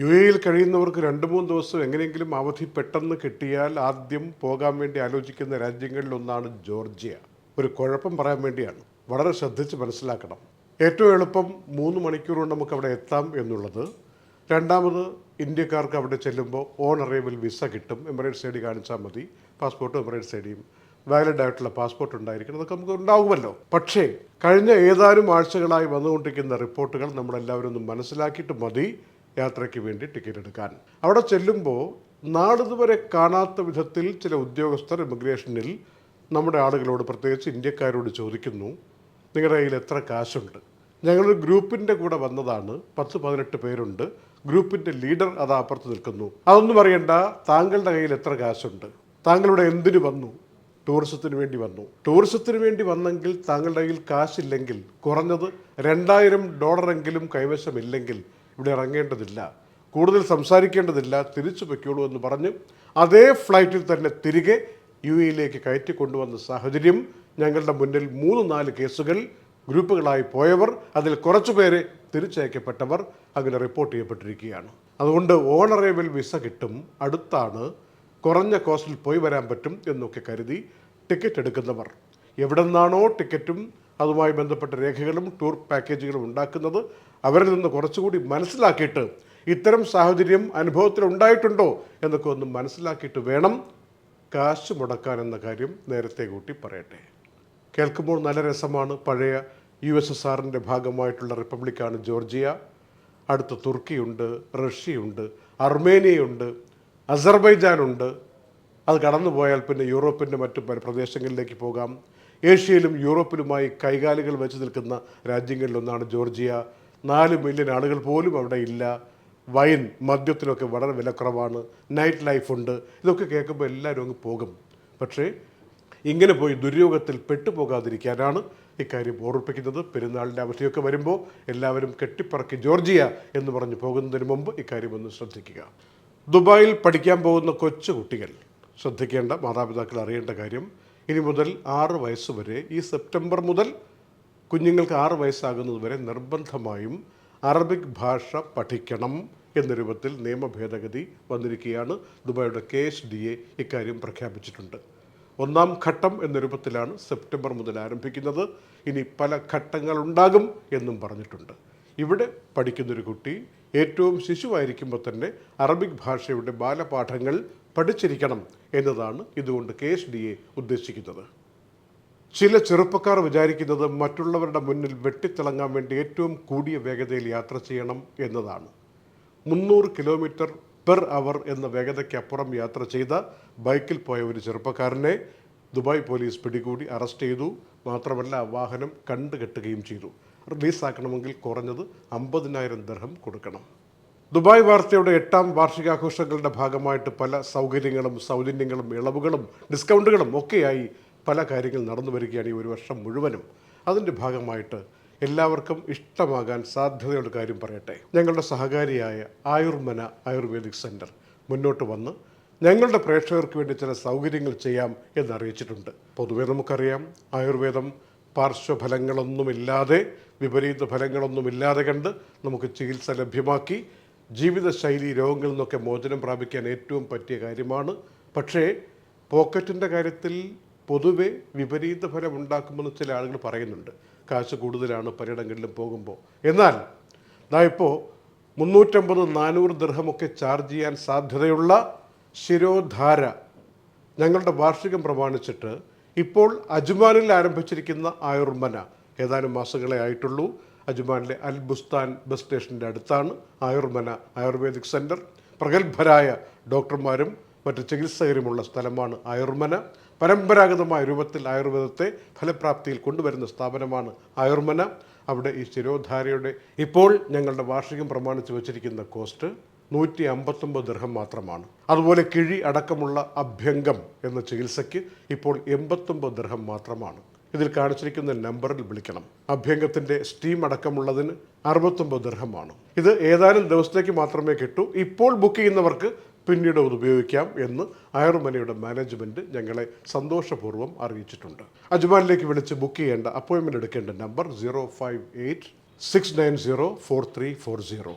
U എയിൽ കഴിയുന്നവർക്ക് രണ്ട് മൂന്ന് ദിവസം എങ്ങനെയെങ്കിലും അവധി പെട്ടെന്ന് കിട്ടിയാൽ ആദ്യം പോകാൻ വേണ്ടി ആലോചിക്കുന്ന രാജ്യങ്ങളിലൊന്നാണ് ജോർജിയ. ഒരു കുഴപ്പം പറയാൻ വേണ്ടിയാണ്. വളരെ ശ്രദ്ധിച്ച് മനസ്സിലാക്കണം. ഏറ്റവും എളുപ്പം മൂന്ന് മണിക്കൂർ കൊണ്ട് നമുക്ക് അവിടെ എത്താം എന്നുള്ളത്. രണ്ടാമത് ഇന്ത്യക്കാർക്ക് അവിടെ ചെല്ലുമ്പോൾ ഓൺ അറൈവൽ വിസ കിട്ടും. എമിറേറ്റ്സ് ഐ ഡി കാണിച്ചാൽ മതി. പാസ്പോർട്ടും എമിറേറ്റ്സ് ഐ ഡിയും വാലിഡ് ആയിട്ടുള്ള പാസ്പോർട്ട് ഉണ്ടായിരിക്കണം. അതൊക്കെ നമുക്ക് ഉണ്ടാകുമല്ലോ പക്ഷേ കഴിഞ്ഞ ഏതാനും ആഴ്ചകളായി വന്നുകൊണ്ടിരിക്കുന്ന റിപ്പോർട്ടുകൾ നമ്മളെല്ലാവരും ഒന്ന് മനസ്സിലാക്കിയിട്ട് മതി. യാത്രയ്ക്ക് വേണ്ടി ടിക്കറ്റ് എടുക്കാൻ. അവിടെ ചെല്ലുമ്പോൾ നാളിതുവരെ കാണാത്ത വിധത്തിൽ ചില ഉദ്യോഗസ്ഥർ ഇമിഗ്രേഷനിൽ നമ്മുടെ ആളുകളോട് പ്രത്യേകിച്ച് ഇന്ത്യക്കാരോട് ചോദിക്കുന്നു നിങ്ങളുടെ കയ്യിൽ എത്ര കാശുണ്ട്? ഞങ്ങളൊരു ഗ്രൂപ്പിന്റെ കൂടെ വന്നതാണ് പത്ത് പതിനെട്ട് പേരുണ്ട്. ഗ്രൂപ്പിന്റെ ലീഡർ അത് അപ്പുറത്ത് നിൽക്കുന്നു. അതൊന്നും അറിയണ്ട താങ്കളുടെ കയ്യിൽ എത്ര കാശുണ്ട്? താങ്കളുടെ എന്തിനു വന്നു? ടൂറിസത്തിന് വേണ്ടി വന്നു. ടൂറിസത്തിന് വേണ്ടി വന്നെങ്കിൽ താങ്കളുടെ കയ്യിൽ കാശില്ലെങ്കിൽ കുറഞ്ഞത് രണ്ടായിരം ഡോളറെങ്കിലും കൈവശമില്ലെങ്കിൽ ഇവിടെ ഇറങ്ങേണ്ടതില്ല. കൂടുതൽ സംസാരിക്കേണ്ടതില്ല. തിരിച്ചു പൊയ്ക്കോളൂ എന്ന് പറഞ്ഞ് അതേ ഫ്ലൈറ്റിൽ തന്നെ തിരികെ യു എയിലേക്ക് കയറ്റി കൊണ്ടുവന്ന സാഹചര്യം ഞങ്ങളുടെ മുന്നിൽ മൂന്ന് നാല് കേസുകൾ ഗ്രൂപ്പുകളായി പോയവർ അതിൽ കുറച്ചു പേരെ തിരിച്ചയക്കപ്പെട്ടവർ അങ്ങനെ റിപ്പോർട്ട് ചെയ്യപ്പെട്ടിരിക്കുകയാണ്. അതുകൊണ്ട് ഓണറേബിൾ വിസ കിട്ടും. അടുത്താണ് കുറഞ്ഞ കോസ്റ്റിൽ പോയി വരാൻ പറ്റും എന്നൊക്കെ കരുതി ടിക്കറ്റ് എടുക്കുന്നവർ. എവിടെ നിന്നാണോ ടിക്കറ്റും അതുമായി ബന്ധപ്പെട്ട രേഖകളും ടൂർ പാക്കേജുകളും ഉണ്ടാക്കുന്നത് അവരിൽ നിന്ന് കുറച്ചുകൂടി മനസ്സിലാക്കിയിട്ട് ഇത്തരം സാഹചര്യം അനുഭവത്തിൽ ഉണ്ടായിട്ടുണ്ടോ എന്നൊക്കെ ഒന്ന് മനസ്സിലാക്കിയിട്ട് വേണം കാശ് മുടക്കാൻ എന്ന കാര്യം നേരത്തെ കൂട്ടി പറയട്ടെ. കേൾക്കുമ്പോൾ നല്ല രസമാണ്. പഴയ യു എസ് എസ് ആറിന്റെ ഭാഗമായിട്ടുള്ള റിപ്പബ്ലിക്കാണ് ജോർജിയ. അടുത്ത് തുർക്കിയുണ്ട് റഷ്യയുണ്ട് അർമേനിയയുണ്ട് അസർബൈജാനുണ്ട്. അത് കടന്നു പോയാൽ പിന്നെ യൂറോപ്പിന്റെ മറ്റു പല പ്രദേശങ്ങളിലേക്ക് പോകാം. ഏഷ്യയിലും യൂറോപ്പിലുമായി കൈകാലുകൾ വെച്ച് നിൽക്കുന്ന രാജ്യങ്ങളിലൊന്നാണ് ജോർജിയ. നാല് മില്യൺ ആളുകൾ പോലും അവിടെ ഇല്ല. വൈൻ മദ്യത്തിനൊക്കെ വളരെ വിലക്കുറവാണ്. നൈറ്റ് ലൈഫുണ്ട് ഇതൊക്കെ കേൾക്കുമ്പോൾ എല്ലാവരും അങ്ങ് പോകും. പക്ഷേ ഇങ്ങനെ പോയി ദുര്യോഗത്തിൽ പെട്ടുപോകാതിരിക്കാനാണ് ഇക്കാര്യം ഓർമ്മിപ്പിക്കുന്നത്. പെരുന്നാളിന്റെ അവധിയൊക്കെ വരുമ്പോൾ എല്ലാവരും കെട്ടിപ്പറക്കി ജോർജിയ എന്ന് പറഞ്ഞ് പോകുന്നതിന് മുമ്പ് ഇക്കാര്യം ഒന്ന് ശ്രദ്ധിക്കുക. ദുബായിൽ പഠിക്കാൻ പോകുന്ന കൊച്ചു കുട്ടികൾ ശ്രദ്ധിക്കേണ്ട മാതാപിതാക്കൾ അറിയേണ്ട കാര്യം ഇനി മുതൽ ആറ് വയസ്സ് വരെ ഈ സെപ്റ്റംബർ മുതൽ കുഞ്ഞുങ്ങൾക്ക് ആറ് വയസ്സാകുന്നതുവരെ നിർബന്ധമായും അറബിക് ഭാഷ പഠിക്കണം എന്ന രൂപത്തിൽ നിയമ ഭേദഗതി വന്നിരിക്കുകയാണ്. ദുബായിയുടെ കെ എസ് ഡി എ ഇക്കാര്യം പ്രഖ്യാപിച്ചിട്ടുണ്ട്. ഒന്നാം ഘട്ടം എന്ന രൂപത്തിലാണ് സെപ്റ്റംബർ മുതൽ ആരംഭിക്കുന്നത്. ഇനി പല ഘട്ടങ്ങളുണ്ടാകും എന്നും പറഞ്ഞിട്ടുണ്ട്. ഇവിടെ പഠിക്കുന്നൊരു കുട്ടി ഏറ്റവും ശിശുവായിരിക്കുമ്പോൾ തന്നെ അറബിക് ഭാഷയുടെ ബാലപാഠങ്ങൾ പഠിച്ചിരിക്കണം എന്നതാണ് ഇതുകൊണ്ട് കെ എസ് ഡി എ ഉദ്ദേശിക്കുന്നത്. ചില ചെറുപ്പക്കാർ വിചാരിക്കുന്നത് മറ്റുള്ളവരുടെ മുന്നിൽ വെട്ടിത്തിളങ്ങാൻ വേണ്ടി ഏറ്റവും കൂടിയ വേഗതയിൽ യാത്ര ചെയ്യണം എന്നതാണ്. മുന്നൂറ് കിലോമീറ്റർ പെർ അവർ എന്ന വേഗതയ്ക്കപ്പുറം യാത്ര ചെയ്ത ബൈക്കിൽ പോയ ഒരു ചെറുപ്പക്കാരനെ ദുബായ് പോലീസ് പിടികൂടി അറസ്റ്റ് ചെയ്തു. മാത്രമല്ല വാഹനം കണ്ടുകെട്ടുകയും ചെയ്തു. റിലീസാക്കണമെങ്കിൽ കുറഞ്ഞത് അമ്പതിനായിരം ദർഹം കൊടുക്കണം. ദുബായ് വാർത്തയുടെ എട്ടാം വാർഷികാഘോഷങ്ങളുടെ ഭാഗമായിട്ട് പല സൗകര്യങ്ങളും സൗജന്യങ്ങളും ഇളവുകളും ഡിസ്കൗണ്ടുകളും ഒക്കെയായി പല കാര്യങ്ങൾ നടന്നു വരികയാണ് ഈ ഒരു വർഷം മുഴുവനും. അതിന്റെ ഭാഗമായിട്ട് എല്ലാവർക്കും ഇഷ്ടമാകാൻ സാധ്യതയുള്ള കാര്യം പറയട്ടെ. ഞങ്ങളുടെ സഹകാരിയായ ആയുർമന ആയുർവേദിക് സെന്റർ മുന്നോട്ട് വന്ന് ഞങ്ങളുടെ പ്രേക്ഷകർക്ക് വേണ്ടി ചില സൗകര്യങ്ങൾ ചെയ്യാം എന്നറിയിച്ചിട്ടുണ്ട്. പൊതുവെ നമുക്കറിയാം ആയുർവേദം പാർശ്വഫലങ്ങളൊന്നുമില്ലാതെ വിപരീത ഫലങ്ങളൊന്നുമില്ലാതെ കണ്ട് നമുക്ക് ചികിത്സ ലഭ്യമാക്കി ജീവിതശൈലി രോഗങ്ങളിൽ നിന്നൊക്കെ മോചനം പ്രാപിക്കാൻ ഏറ്റവും പറ്റിയ കാര്യമാണ്. പക്ഷേ പോക്കറ്റിന്റെ കാര്യത്തിൽ പൊതുവെ വിപരീത ഫലം ഉണ്ടാക്കുമെന്ന് ചില ആളുകൾ പറയുന്നുണ്ട്. കാശ് കൂടുതലാണ് പലയിടങ്ങളിലും പോകുമ്പോൾ. എന്നാൽ ദാ ഇപ്പോൾ മുന്നൂറ്റമ്പത് നാനൂറ് ദൃഹമൊക്കെ ചാർജ് ചെയ്യാൻ സാധ്യതയുള്ള ശിരോധാര ഞങ്ങളുടെ വാർഷികം പ്രമാണിച്ചിട്ട് ഇപ്പോൾ അജ്മാനിൽ ആരംഭിച്ചിരിക്കുന്ന ആയുർമന. ഏതാനും മാസങ്ങളെ ആയിട്ടുള്ളൂ. അജ്മാനിലെ അൽ ബുസ്താൻ ബസ് സ്റ്റേഷന്റെ അടുത്താണ് ആയുർമന ആയുർവേദിക് സെന്റർ പ്രഗത്ഭരായ ഡോക്ടർമാരും മറ്റ് ചികിത്സകരുമുള്ള സ്ഥലമാണ് ആയുർമന. പരമ്പരാഗതമായ രൂപത്തിൽ ആയുർവേദത്തെ ഫലപ്രാപ്തിയിൽ കൊണ്ടുവരുന്ന സ്ഥാപനമാണ് ആയുർമന. അവിടെ ഈ ശിരോധാരയുടെ ഇപ്പോൾ ഞങ്ങളുടെ വാർഷികം പ്രമാണിച്ച് വച്ചിരിക്കുന്ന കോസ്റ്റ് നൂറ്റി അമ്പത്തൊമ്പത് ദൃഹം മാത്രമാണ്. അതുപോലെ കിഴി അടക്കമുള്ള അഭ്യംഗം എന്ന ചികിത്സയ്ക്ക് ഇപ്പോൾ എൺപത്തൊമ്പത് ദൃഹം മാത്രമാണ്. ഇതിൽ കാണിച്ചിരിക്കുന്ന നമ്പറിൽ വിളിക്കണം. അഭ്യംഗത്തിന്റെ സ്റ്റീം അടക്കമുള്ളതിന് അറുപത്തൊമ്പത് ദർഹമാണ്. ഇത് ഏതാനും ദിവസത്തേക്ക് മാത്രമേ കിട്ടൂ. ഇപ്പോൾ ബുക്ക് ചെയ്യുന്നവർക്ക് പിന്നീട് അത് ഉപയോഗിക്കാം എന്ന് അയർമനയുടെ മാനേജ്മെന്റ് ഞങ്ങളെ സന്തോഷപൂർവം അറിയിച്ചിട്ടുണ്ട്. അജ്മാനിലേക്ക് വിളിച്ച് ബുക്ക് ചെയ്യേണ്ട അപ്പോയിൻമെന്റ് എടുക്കേണ്ട number zero five eight six nine zero four three four zero